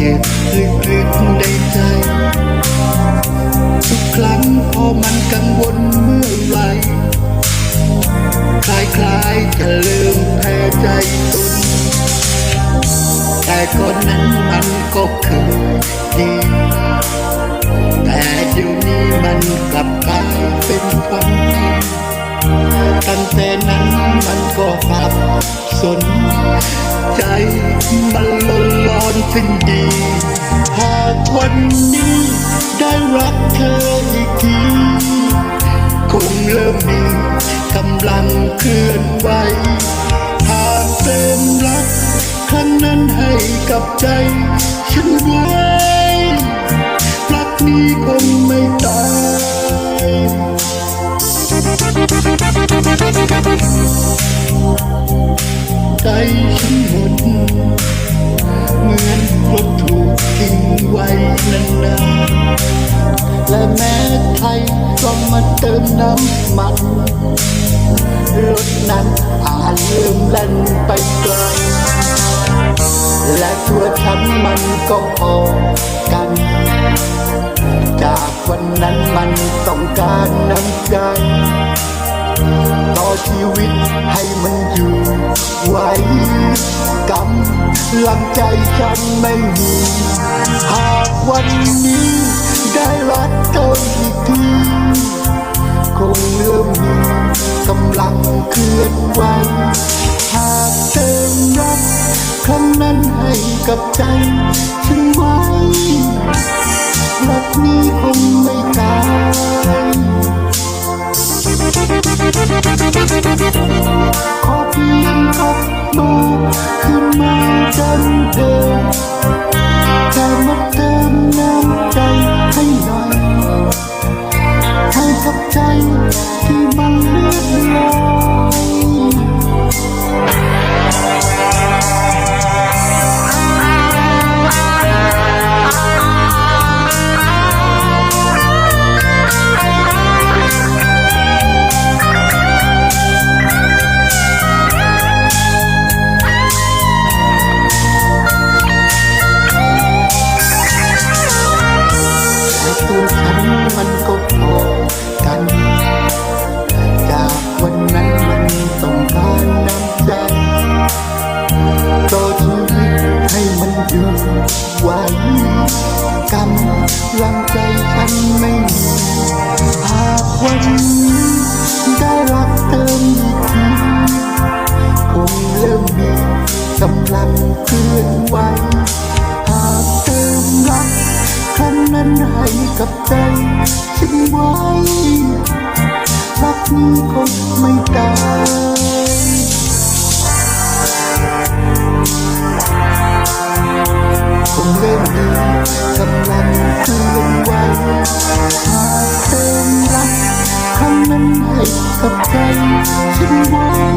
เจ็บลึกๆในใจ ทุกครั้งพอมันกังวลเมื่อไหร่คลายๆจะลืมแพ้ใจตนแต่ก่อนนั้นมันก็เคยดีแต่เดี๋ยวนี้มันกลับกลายเป็นความจริงตั้งแต่นั้นมันก็หับสนใจมันล้น สิ้นดี หากวันนี้ได้รักเธออีกที คงเริ่มมีกำลังเคลื่อนไหว หากเติมรักครั้งนั้นให้กับใจ ฉันไว้ รักนี้คงไม่ตาย ใจฉันหมด และแม้ไทยก็มาเติมน้ำมันรถนั้นอาจลืมแล่นไปไกลและตัวฉันมันก็พอกัน จากวันนั้นมันต้องการน้ำใจต่อชีวิตให้มันอยู่ไว้กำลังใจฉันไม่มี หากวันนี้ กำลังเคลื่อนไหวหากเติมรักครั้งนั้นให้กับใจฉันไว้รักนี้คงไม่ตาย ขอเพียงกลับมาขึ้นมาดันเดิม อยู่ไว้กำลังใจฉันไม่มีหากวันนี้ได้รักเติมอีกทีคงเริ่มมีกำลังเคลื่อนไหวหากเติมรักครั้งนั้นให้กับใจฉันไว้รักนี้คงไม่ตาย ใ